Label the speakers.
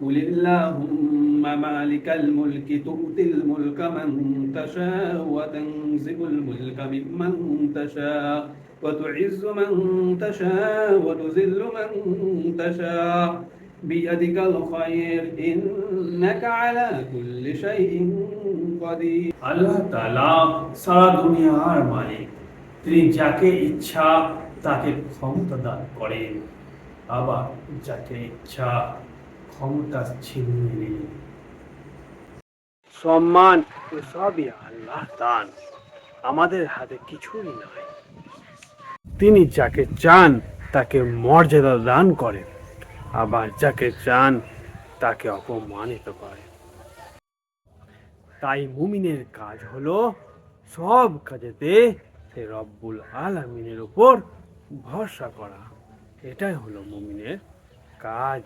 Speaker 1: قل اللهم مالك الملك تؤتي الملك من تشاء وتنزع الملك ممن تشاء وتعز من تشاء وتذل من تشاء بيدك الخير إنك على كل شيء قدير
Speaker 2: আল্লাহ তালা সারা দুনিয়ার মালিক তিনি যাকে ইচ্ছা তাকে ক্ষমতা দান করেন আবার যাকে ইচ্ছা ক্ষমতা ছিনিয়ে নেন সম্মান আল্লাহ দান। আমাদের হাতে কিছুই নাই। তিনি যাকে চান, তাকে মর্যাদা দান করেন। আবার যাকে চান, তাকে অপমানিত করে তাই মুমিনের কাজ হলো সব কাজেতে সে রব্বুল আলামিনের উপর ভরসা করা। এটাই হলো মুমিনের কাজ।